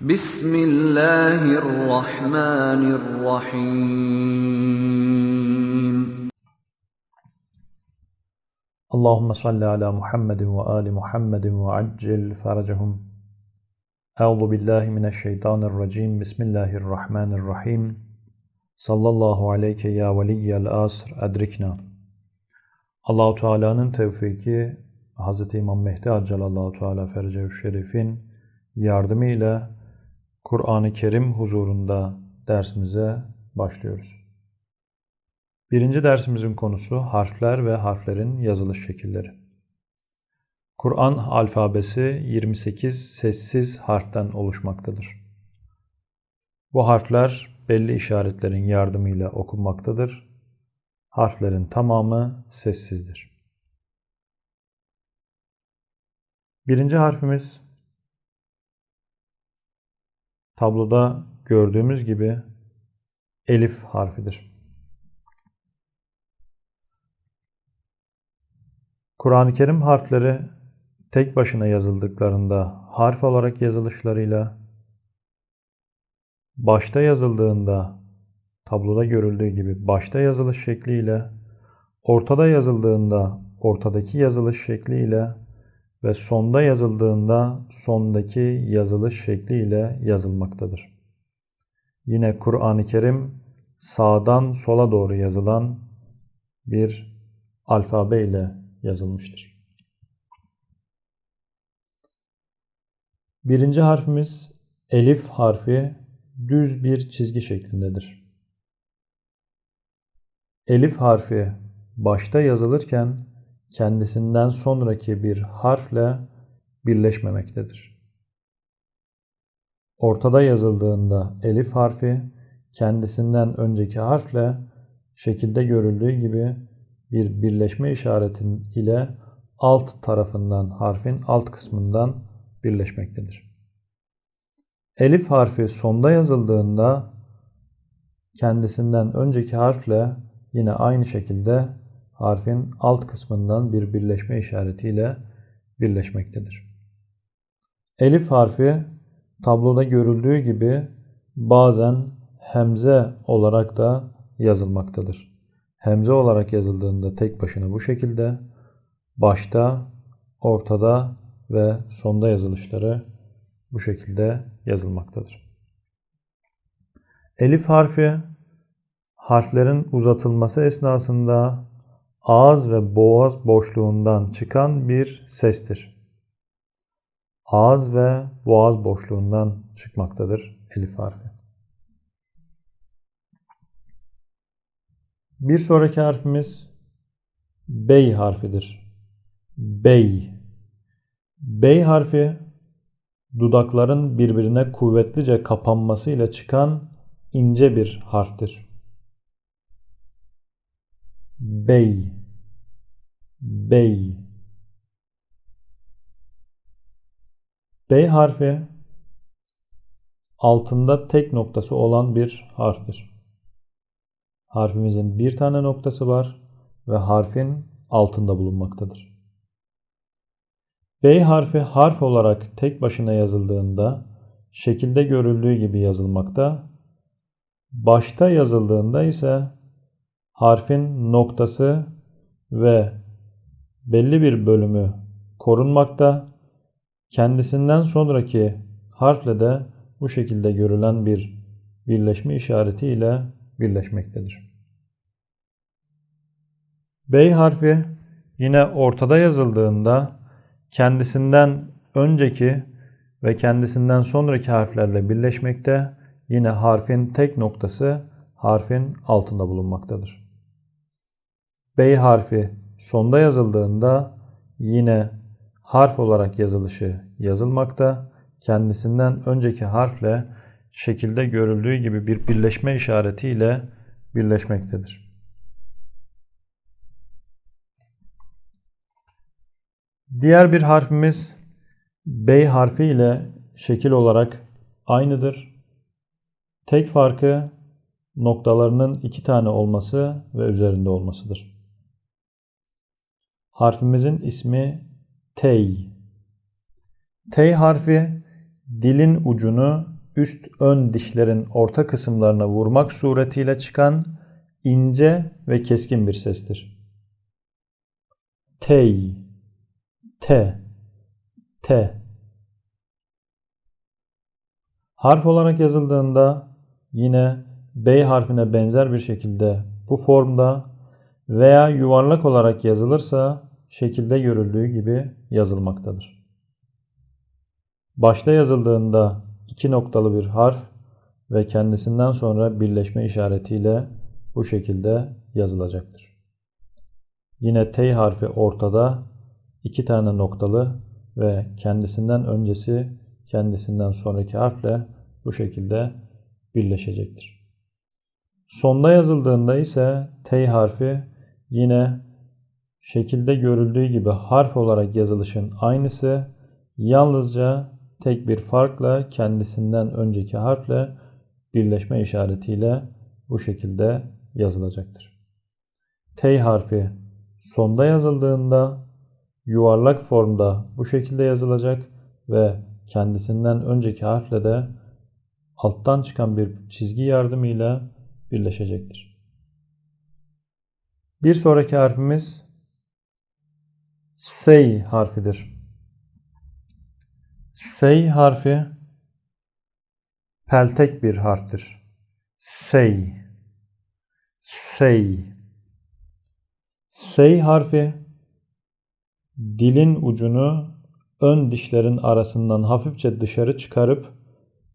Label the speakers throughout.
Speaker 1: Bismillahirrahmanirrahim. Allahümme salli ala Muhammedin ve ali Muhammedin ve accil feracahum. Euzu billahi mineşşeytanirracim. Bismillahirrahmanirrahim. Sallallahu aleyke ya veliyyel asr edrikna. Allahu Teala'nın tevfiki Hz. İmam Mehdi Accalallahu Teala Ferce-i Şerif'in yardımıyla Kur'an-ı Kerim huzurunda dersimize başlıyoruz. Birinci dersimizin konusu harfler ve harflerin yazılış şekilleri. Kur'an alfabesi 28 sessiz harften oluşmaktadır. Bu harfler belli işaretlerin yardımıyla okunmaktadır. Harflerin tamamı sessizdir. Birinci harfimiz tabloda gördüğümüz gibi elif harfidir. Kur'an-ı Kerim harfleri tek başına yazıldıklarında harf olarak yazılışlarıyla, başta yazıldığında tabloda görüldüğü gibi başta yazılış şekliyle, ortada yazıldığında ortadaki yazılış şekliyle ve sonda yazıldığında sondaki yazılış şekliyle yazılmaktadır. Yine Kur'an-ı Kerim sağdan sola doğru yazılan bir alfabe ile yazılmıştır. Birinci harfimiz elif harfi düz bir çizgi şeklindedir. Elif harfi başta yazılırken kendisinden sonraki bir harfle birleşmemektedir. Ortada yazıldığında elif harfi kendisinden önceki harfle şekilde görüldüğü gibi bir birleşme işaretin ile alt tarafından harfin alt kısmından birleşmektedir. Elif harfi sonda yazıldığında kendisinden önceki harfle yine aynı şekilde harfin alt kısmından bir birleşme işaretiyle birleşmektedir. Elif harfi tabloda görüldüğü gibi bazen hemze olarak da yazılmaktadır. Hemze olarak yazıldığında tek başına bu şekilde başta, ortada ve sonda yazılışları bu şekilde yazılmaktadır. Elif harfi harflerin uzatılması esnasında ağız ve boğaz boşluğundan çıkan bir sestir. Ağız ve boğaz boşluğundan çıkmaktadır elif harfi. Bir sonraki harfimiz bey harfidir. Bey. Bey harfi dudakların birbirine kuvvetlice kapanmasıyla çıkan ince bir harftir. Bey. Bey. Bey harfi altında tek noktası olan bir harftir. Harfimizin bir tane noktası var ve harfin altında bulunmaktadır. Bey harfi harf olarak tek başına yazıldığında şekilde görüldüğü gibi yazılmakta. Başta yazıldığında ise harfin noktası ve belli bir bölümü korunmakta. Kendisinden sonraki harfle de bu şekilde görülen bir birleşme işareti ile birleşmektedir. Bey harfi yine ortada yazıldığında kendisinden önceki ve kendisinden sonraki harflerle birleşmekte yine harfin tek noktası harfin altında bulunmaktadır. Bey harfi sonda yazıldığında yine harf olarak yazılışı yazılmakta. Kendisinden önceki harfle şekilde görüldüğü gibi bir birleşme işaretiyle birleşmektedir. Diğer bir harfimiz bey harfi ile şekil olarak aynıdır. Tek farkı noktalarının iki tane olması ve üzerinde olmasıdır. Harfimizin ismi Tey. Tey harfi dilin ucunu üst ön dişlerin orta kısımlarına vurmak suretiyle çıkan ince ve keskin bir sestir. Tey, te, te. Harf olarak yazıldığında yine bey harfine benzer bir şekilde bu formda veya yuvarlak olarak yazılırsa şekilde görüldüğü gibi yazılmaktadır. Başta yazıldığında iki noktalı bir harf ve kendisinden sonra birleşme işaretiyle bu şekilde yazılacaktır. Yine T harfi ortada iki tane noktalı ve kendisinden öncesi kendisinden sonraki harfle bu şekilde birleşecektir. Sonda yazıldığında ise T harfi yine şekilde görüldüğü gibi harf olarak yazılışın aynısı yalnızca tek bir farkla kendisinden önceki harfle birleşme işaretiyle bu şekilde yazılacaktır. T harfi sonda yazıldığında yuvarlak formda bu şekilde yazılacak ve kendisinden önceki harfle de alttan çıkan bir çizgi yardımıyla birleşecektir. Bir sonraki harfimiz Sey harfidir. Sey harfi peltek bir harftir. Sey. Sey. Sey harfi dilin ucunu ön dişlerin arasından hafifçe dışarı çıkarıp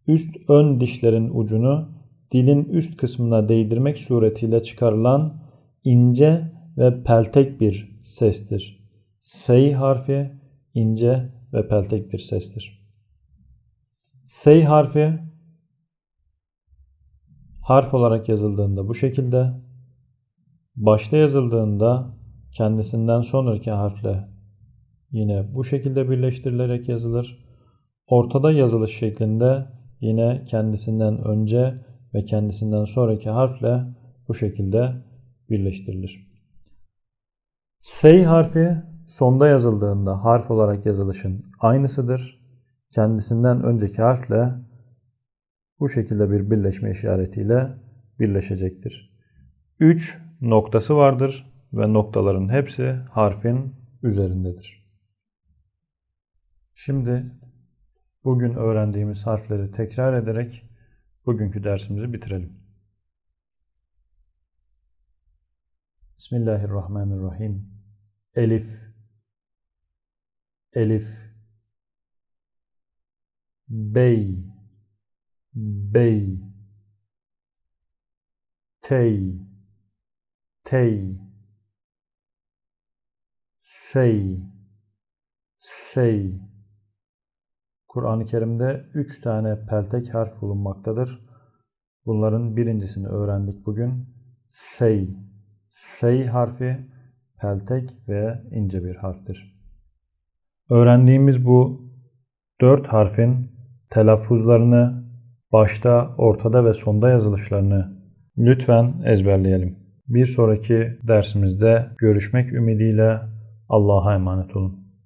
Speaker 1: üst ön dişlerin ucunu dilin üst kısmına değdirmek suretiyle çıkarılan ince ve peltek bir sestir. Sey harfi ince ve peltek bir sestir. Sey harfi harf olarak yazıldığında bu şekilde, başta yazıldığında kendisinden sonraki harfle yine bu şekilde birleştirilerek yazılır. Ortada yazılış şeklinde yine kendisinden önce ve kendisinden sonraki harfle bu şekilde birleştirilir. Sey harfi sonda yazıldığında harf olarak yazılışın aynısıdır. Kendisinden önceki harfle bu şekilde bir birleşme işaretiyle birleşecektir. 3 noktası vardır ve noktaların hepsi harfin üzerindedir. Şimdi bugün öğrendiğimiz harfleri tekrar ederek bugünkü dersimizi bitirelim. Bismillahirrahmanirrahim. Elif Elif Bey Bey Tey Tey Sey Sey Kur'an-ı Kerim'de üç tane peltek harf bulunmaktadır. Bunların birincisini öğrendik bugün. Sey. Sey harfi peltek ve ince bir harftir. Öğrendiğimiz bu dört harfin telaffuzlarını başta, ortada ve sonda yazılışlarını lütfen ezberleyelim. Bir sonraki dersimizde görüşmek ümidiyle Allah'a emanet olun.